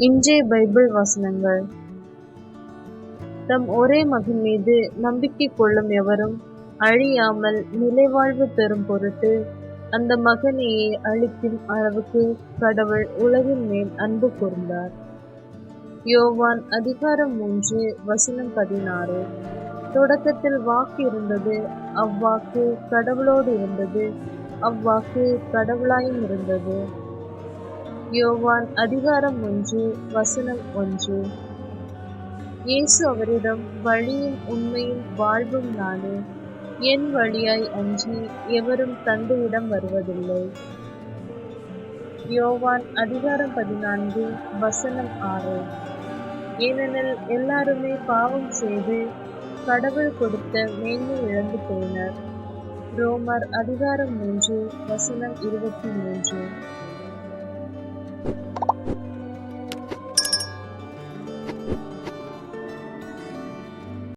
இன்றைய பைபிள் வசனங்கள். தம் ஒரே மகன் மீது நம்பிக்கை கொள்ளும் எவரும் அழியாமல் நிலைவாழ்வு பெறும் பொருட்டு அந்த மகனையே அழிக்கும் அளவுக்கு கடவுள் உலகின் மேல் அன்பு கூர்ந்தார். யோவான் அதிகாரம் மூன்று வசனம் பதினாறு. தொடக்கத்தில் வாக்கு இருந்தது அவ்வாக்கு கடவுளோடு இருந்தது அவ்வாக்கு கடவுளாயும் இருந்தது. யோவான் அதிகாரம் ஒன்று வசனம் ஒன்று. இயேசு அவரிடம் வழியும் உண்மையும் வாழ்வும் நானே. என் வழியாய் அன்றி எவரும் தந்தையிடம் வருவதில்லை. யோவான் அதிகாரம் பதினான்கு வசனம் ஆறு. ஏனெனில் எல்லாருமே பாவம் செய்து கடவுள் கொடுத்த மேன்மை இழந்து போயினர். ரோமர் அதிகாரம் மூன்று வசனம் இருபத்தி மூன்று.